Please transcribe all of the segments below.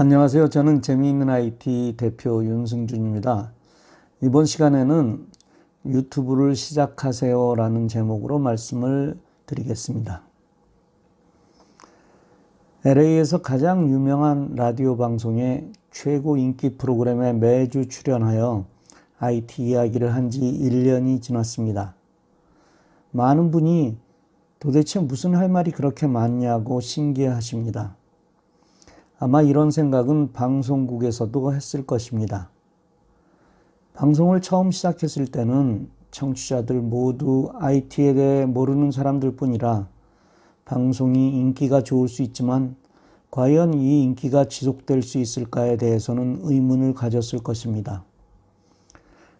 안녕하세요. 저는 재미있는 IT 대표 윤승준입니다. 이번 시간에는 유튜브를 시작하세요 라는 제목으로 말씀을 드리겠습니다. LA에서 가장 유명한 라디오 방송의 최고 인기 프로그램에 매주 출연하여 IT 이야기를 한 지 1년이 지났습니다. 많은 분이 도대체 무슨 할 말이 그렇게 많냐고 신기해 하십니다. 아마 이런 생각은 방송국에서도 했을 것입니다. 방송을 처음 시작했을 때는 청취자들 모두 IT에 대해 모르는 사람들 뿐이라 방송이 인기가 좋을 수 있지만 과연 이 인기가 지속될 수 있을까에 대해서는 의문을 가졌을 것입니다.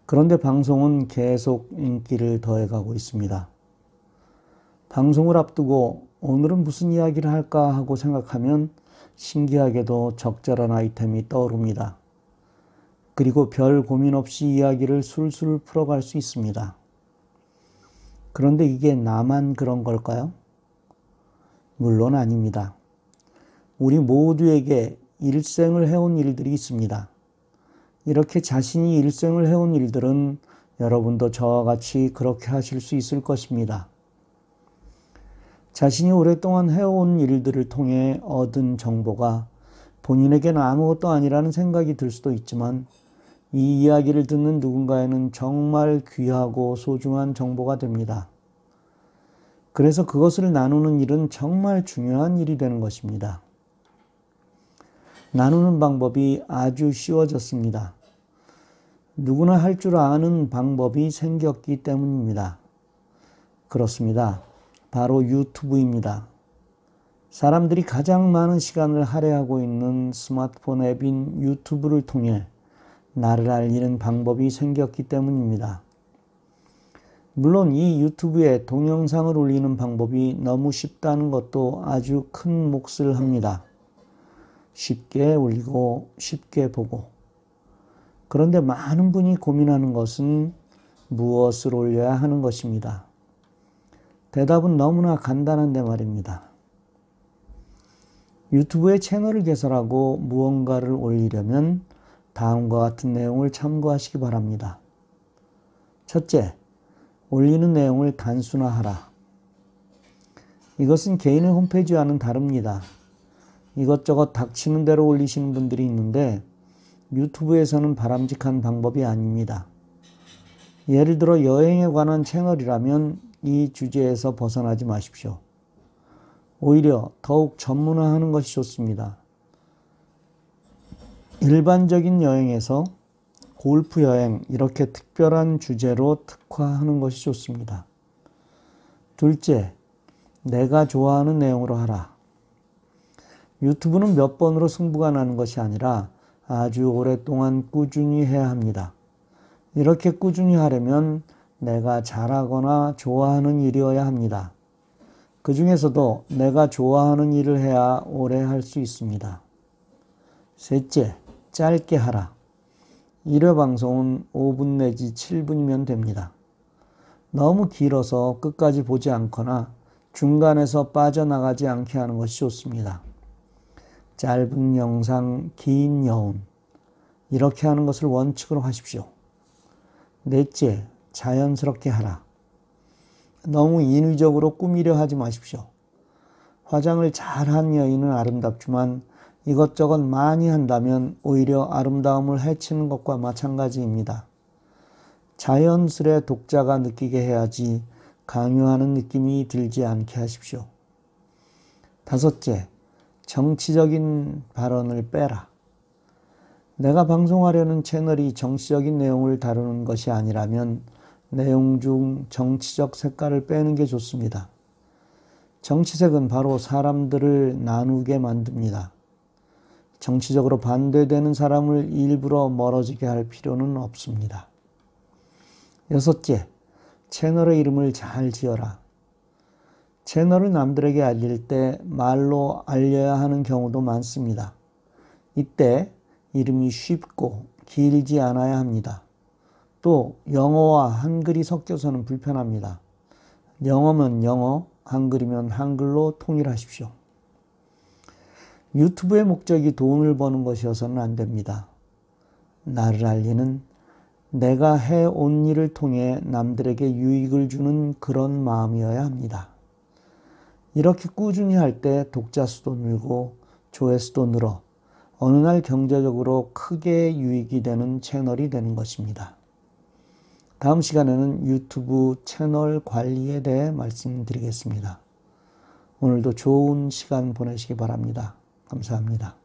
그런데 방송은 계속 인기를 더해가고 있습니다. 방송을 앞두고 오늘은 무슨 이야기를 할까 하고 생각하면 신기하게도 적절한 아이템이 떠오릅니다. 그리고 별 고민 없이 이야기를 술술 풀어갈 수 있습니다. 그런데 이게 나만 그런 걸까요? 물론 아닙니다. 우리 모두에게 일생을 해온 일들이 있습니다. 이렇게 자신이 일생을 해온 일들은 여러분도 저와 같이 그렇게 하실 수 있을 것입니다. 자신이 오랫동안 해온 일들을 통해 얻은 정보가 본인에게는 아무것도 아니라는 생각이 들 수도 있지만 이 이야기를 듣는 누군가에는 정말 귀하고 소중한 정보가 됩니다. 그래서 그것을 나누는 일은 정말 중요한 일이 되는 것입니다. 나누는 방법이 아주 쉬워졌습니다. 누구나 할 줄 아는 방법이 생겼기 때문입니다. 그렇습니다. 바로 유튜브입니다. 사람들이 가장 많은 시간을 할애하고 있는 스마트폰 앱인 유튜브를 통해 나를 알리는 방법이 생겼기 때문입니다. 물론 이 유튜브에 동영상을 올리는 방법이 너무 쉽다는 것도 아주 큰 몫을 합니다. 쉽게 올리고 쉽게 보고. 그런데 많은 분이 고민하는 것은 무엇을 올려야 하는 것입니다. 대답은 너무나 간단한데 말입니다. 유튜브에 채널을 개설하고 무언가를 올리려면 다음과 같은 내용을 참고하시기 바랍니다. 첫째, 올리는 내용을 단순화하라. 이것은 개인의 홈페이지와는 다릅니다. 이것저것 닥치는 대로 올리시는 분들이 있는데 유튜브에서는 바람직한 방법이 아닙니다. 예를 들어 여행에 관한 채널이라면 이 주제에서 벗어나지 마십시오. 오히려 더욱 전문화하는 것이 좋습니다. 일반적인 여행에서 골프 여행 이렇게 특별한 주제로 특화하는 것이 좋습니다. 둘째, 내가 좋아하는 내용으로 하라. 유튜브는 몇 번으로 승부가 나는 것이 아니라 아주 오랫동안 꾸준히 해야 합니다. 이렇게 꾸준히 하려면 내가 잘하거나 좋아하는 일이어야 합니다. 그 중에서도 내가 좋아하는 일을 해야 오래 할 수 있습니다. 셋째, 짧게 하라. 1회 방송은 5분 내지 7분이면 됩니다. 너무 길어서 끝까지 보지 않거나 중간에서 빠져나가지 않게 하는 것이 좋습니다. 짧은 영상, 긴 여운. 이렇게 하는 것을 원칙으로 하십시오. 넷째, 자연스럽게 하라. 너무 인위적으로 꾸미려 하지 마십시오. 화장을 잘한 여인은 아름답지만 이것저것 많이 한다면 오히려 아름다움을 해치는 것과 마찬가지입니다. 자연스레 독자가 느끼게 해야지 강요하는 느낌이 들지 않게 하십시오. 다섯째, 정치적인 발언을 빼라. 내가 방송하려는 채널이 정치적인 내용을 다루는 것이 아니라면 내용 중 정치적 색깔을 빼는 게 좋습니다. 정치색은 바로 사람들을 나누게 만듭니다. 정치적으로 반대되는 사람을 일부러 멀어지게 할 필요는 없습니다. 여섯째, 채널의 이름을 잘 지어라. 채널을 남들에게 알릴 때 말로 알려야 하는 경우도 많습니다. 이때 이름이 쉽고 길지 않아야 합니다. 또 영어와 한글이 섞여서는 불편합니다. 영어면 영어, 한글이면 한글로 통일하십시오. 유튜브의 목적이 돈을 버는 것이어서는 안 됩니다. 나를 알리는 내가 해온 일을 통해 남들에게 유익을 주는 그런 마음이어야 합니다. 이렇게 꾸준히 할 때 독자 수도 늘고 조회수도 늘어 어느 날 경제적으로 크게 유익이 되는 채널이 되는 것입니다. 다음 시간에는 유튜브 채널 관리에 대해 말씀드리겠습니다. 오늘도 좋은 시간 보내시기 바랍니다. 감사합니다.